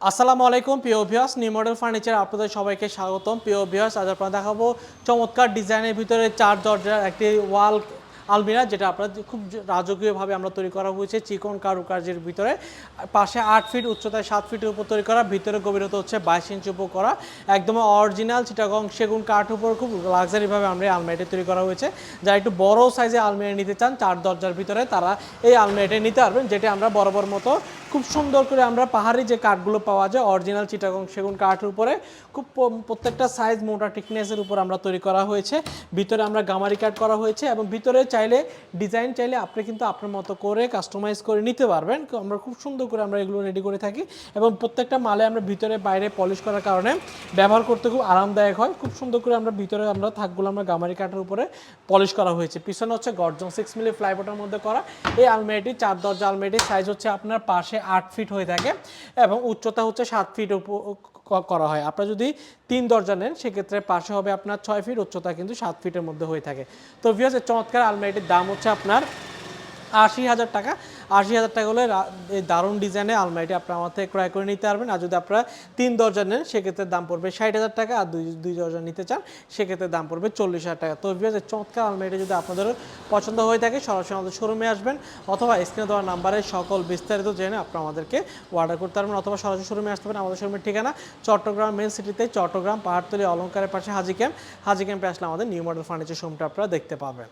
আসসালামু আলাইকুম, প্রিয় ভিউয়ার্স নিউ মডেল ফার্নিচার আপনাদের সবাইকে স্বাগতম। প্রিয় ভিউয়ার্স আজ আপনারা দেখাবো চমৎকার ডিজাইনের ভিতরে চার দরজার একটি ওয়াল আলমিরা, যেটা আপনার খুব রাজকীয়ভাবে আমরা তৈরি করা হয়েছে চিকন কারুকার্যের ভিতরে। পাশে আট ফিট উচ্চতায় সাত ফিটের উপর তৈরি করা, ভিতরে গভীরতা হচ্ছে বাইশ ইঞ্চি উপর করা। একদম অরিজিনাল চিটাগং সেগুন কাঠ উপর খুব লাক্সারিভাবে আমরা এই আলমারিটি তৈরি করা হয়েছে। যারা একটু বড় সাইজে আলমারি নিতে চান, চার দরজার ভিতরে তারা এই আলমারিটি নিতে পারবেন, যেটা আমরা বরাবর মতো খুব সুন্দর করে আমরা পাহাড়ি যে কাঠগুলো পাওয়া যায় অরিজিনাল চিটাগং সেগুন কাঠের উপরে, খুব প্রত্যেকটা সাইজ মোটা টিকনেসের উপর আমরা তৈরি করা হয়েছে। ভিতরে আমরা গামারি কাট করা হয়েছে এবং ভিতরে চাইলে ডিজাইন চাইলে আপনি কিন্তু আপনার মতো করে কাস্টমাইজ করে নিতে পারবেন। আমরা খুব সুন্দর করে আমরা এগুলো রেডি করে থাকি এবং প্রত্যেকটা মালে আমরা ভিতরে বাইরে পলিশ করার কারণে ব্যবহার করতে খুব আরামদায়ক হয়। খুব সুন্দর করে আমরা ভিতরে আমরা থাকগুলো আমরা গামারি কাঠের উপরে পলিশ করা হয়েছে। পিছনে হচ্ছে গর্জন সিক্স মিলি ফ্লাইবোর্ডের মধ্যে করা। এই আলমারিটি চার দরজা আলমারিটির সাইজ হচ্ছে আপনার পাশে আট ফিট হয়ে থাকে এবং উচ্চতা হচ্ছে সাত ফিট করা হয়। আপনারা যদি তিন দরজা নেন, সেক্ষেত্রে পাশে হবে আপনার ছয় ফিট, উচ্চতা কিন্তু সাত ফিটের মধ্যে হয়ে থাকে। তো ভিওস চমৎকার আলমারিটির দাম হচ্ছে আপনার আশি হাজার টাকা। আশি হাজার টাকা হলে এই দারুণ ডিজাইনের আলমারিটি আপনার আমার থেকে ক্রয় করে নিতে পারবেন। আর যদি আপনারা তিন দরজা নেন, সেক্ষেত্রে দাম পড়বে ষাট হাজার টাকা। আর দুই দুই দরজা নিতে চান, সেক্ষেত্রে দাম পড়বে চল্লিশ হাজার টাকা। তো এই চমৎকার আলমারিটি যদি আপনাদের পছন্দ হয়ে থাকে, সরাসরি আমাদের শোরুমে আসবেন অথবা স্ক্রিনে দেওয়া নাম্বারে সকল বিস্তারিত জেনে আপনারা আমাদেরকে অর্ডার করতে পারবেন অথবা সরাসরি শোরুমে আসতে পারেন। আমাদের শোরুমের ঠিকানা চট্টগ্রাম মেন সিটিতে চট্টগ্রাম পাহাড়তলি অলঙ্কারের পাশে হাজি ক্যাম্প হাজি ক্যাম্পে আসলে আমাদের নিউ মডেল ফার্নিচার শোরুমটা আপনারা দেখতে পাবেন।